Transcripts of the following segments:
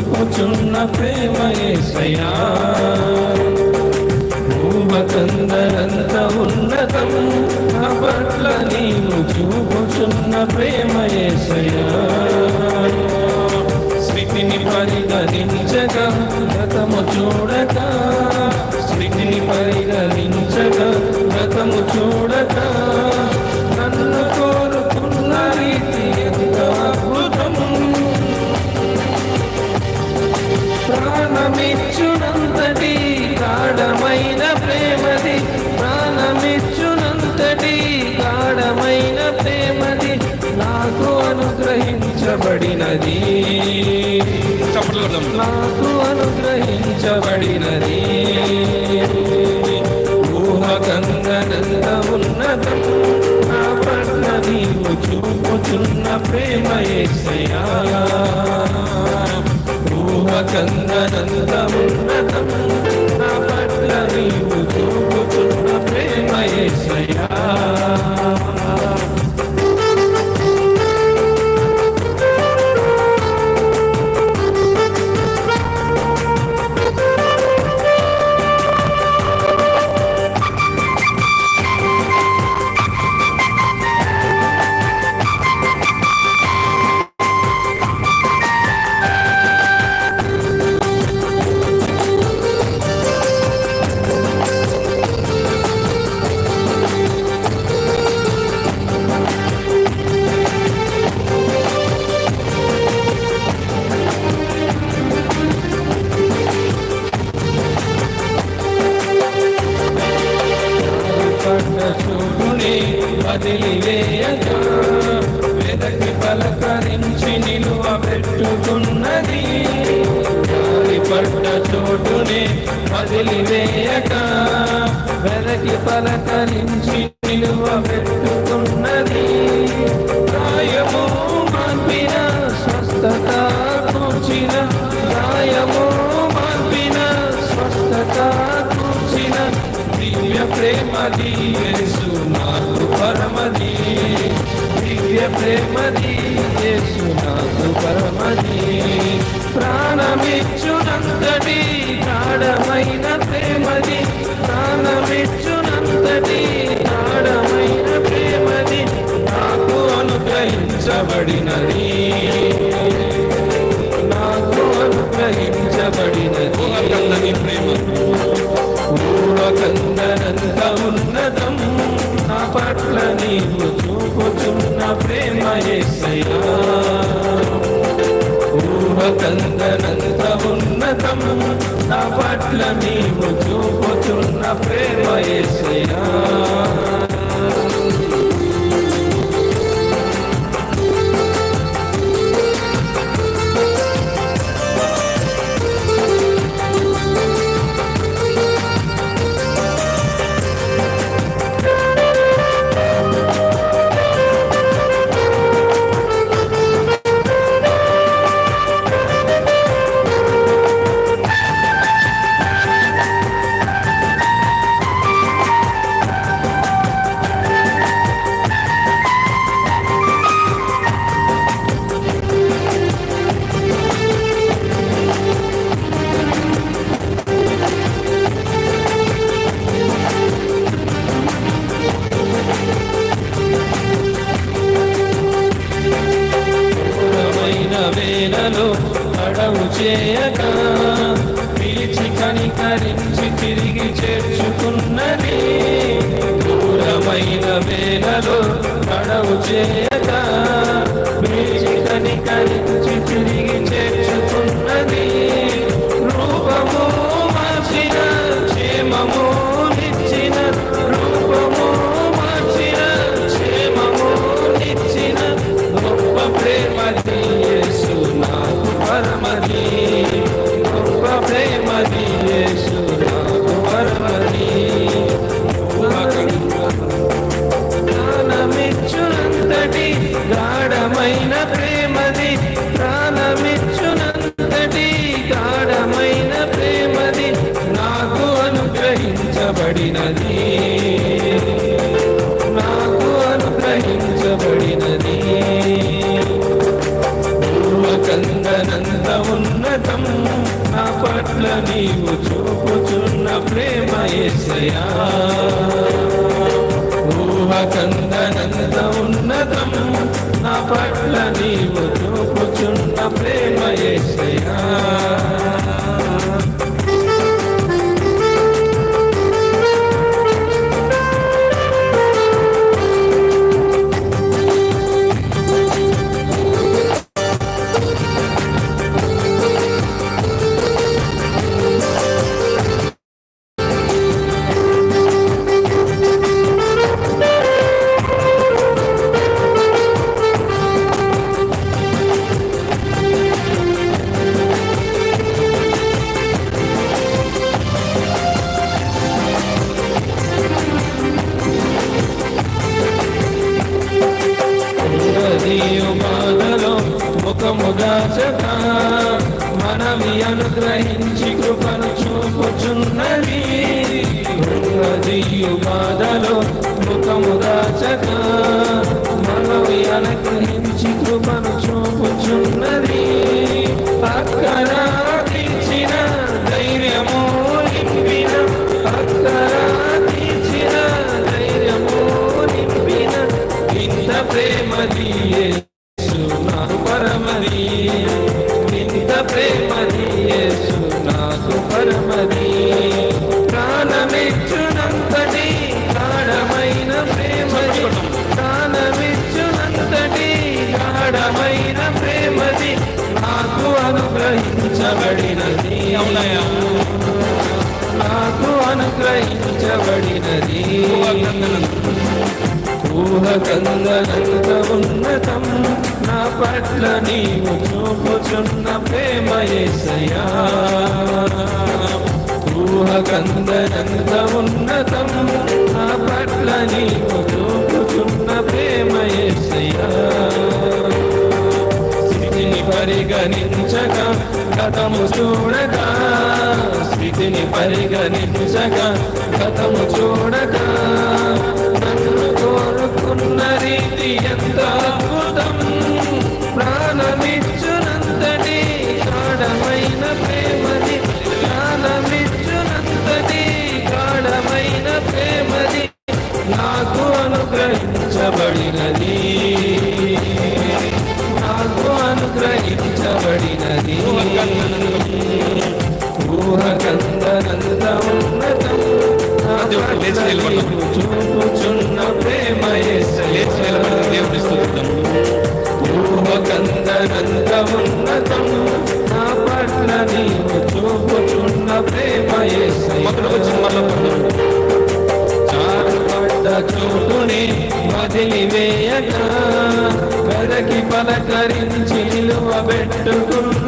చూపుచున్న ప్రేమ ఏసయా భూమకందరంత ఉన్నతం నా పట్ల నీవు చూపుచున్న ప్రేమ ఏసయా స్థితిని పరిగణించగా గతము చూడక స్థితిని పరిగణి అనుగ్రహించబడినది. నాకు అనుగ్రహించబడినది. ఊహకంగనంత ఉన్నతం నా పట్ల నీవు చూపుతున్న ప్రేమ ఏసయ్యా. ఊహకంగనంత ఉన్నతం నా పట్ల నీవు చూపుతున్న ప్రేమ ఏసయ్యా. చోటుని వదిలివేయక. వెదకి పలకరించి నిలువ పెట్టుకున్నది గాయము మాన్పిన స్వస్థత కూర్చిన. గాయము మాన్పిన స్వస్థత కూర్చిన. దివ్య ప్రేమది యేసు నాకు పరమది. దివ్య ప్రేమది యేసు నాకు పరమది. ప్రాణమిచ్చునంతటి గాఢమైన ప్రేమది. ప్రాణమిచ్చునంతటి గాఢమైన ప్రేమది. నాకు అనుగ్రహించబడినది. నాకు అనుగ్రహించబడినది. ప్రేమ పూర్వకందనంత ఉన్నదం నా పట్ల నీవు చూపుచున్న ప్రేమ ఏసయ్యా. పూర్వకందనంత ఉన్నతం నా పట్ల నీవు చూపుతున్న ప్రేమ ఏసయా వేలలో అడవు చేయక పిలిచి కనికరించి అనుగ్రహించబడినది నాకు అనుగ్రహించబడినది. పూర్వకందనంత ఉన్నతం నా పట్ల నీవు చూపుచున్న ప్రేమ ఎసయా ఊహకందనంత ఉన్నతం నా పట్ల నీవు మరియు బాధలో ముఖము దాచక మనవి అనుగ్రహించి కృపను చూపుచున్నది. అక్కడ తీర్చిన ధైర్యము నింపిన అక్కర తీర్చిన ధైర్యము నింపిన ఇంత ప్రేమది పరమది. ఇంత నాకు అనుగ్రహించబడినది ఊహకందనంత ఉన్నతం నా పట్ల నీవు చూపుచున్న ప్రేమయేసయా ఊహకందనంత ఉన్నతం నా పట్ల నీవు చూపుచున్న ప్రేమయేసయా స్థితిని పరిగణించక గతము చూడక స్థితిని పరిగణించక గతము చూడక నన్ను కోరుకున్న రీతి ఎంత అద్భుతం. లేచి నిలబడదాం. పట్ల చూపుచున్న ప్రేమ లేచి నిలబడి దేవుని స్తుతిద్దాం. ఊహకందనంత ఉన్నతం నా పట్ల నీవు చూపుచున్న ప్రేమ మొదలు వచ్చి మళ్ళా చారుపడ్డ చోటుని వదిలివేయక వెదకి పలకరించి నిలువబెట్టుకున్నది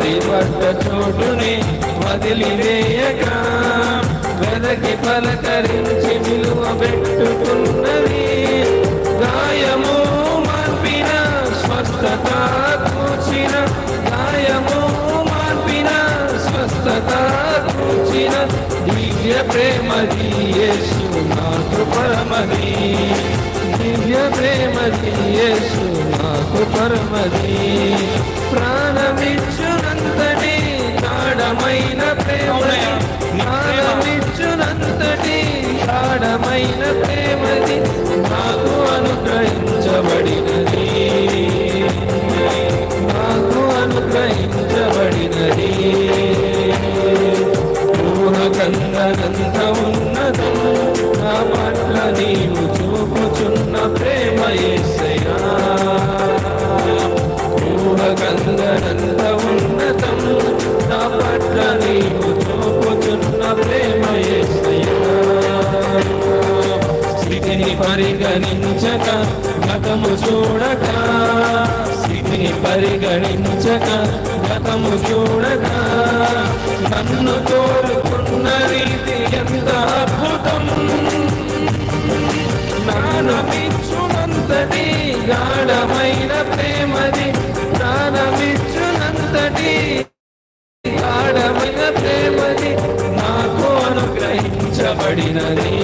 జారిపడ్డ చోటుని వదిలివేయక వెదకి పలకరించి నిలువబెట్టుకున్నది గాయము మార్పిన స్వస్థత కూర్చిన గాయము మార్పిన స్వస్థత కూర్చిన దివ్య ప్రేమది యేసు నాకు పరమది దివ్య ప్రేమది యేసు నాకు పరమది ప్రాణమిచ్చునంతటి గాఢమైన ప్రేమది. ప్రాణమిచ్చునంతటి గాఢమైన ప్రేమది. నాకు అనుగ్రహించబడినది. నాకు అనుగ్రహించబడినది. ఊహకందనంత ఉన్నతం నా పట్ల నీవు పరిగణించక గతము చూడక. స్థితిని పరిగణించక గతము చూడక. నన్ను కోరుకున్న రీతి ఎంత అద్భుతం. ప్రాణమిచ్చునంతటి గాఢమైన ప్రేమది ప్రాణమిచ్చునంతటి గాఢమైన ప్రేమది నాకు అనుగ్రహించబడినది.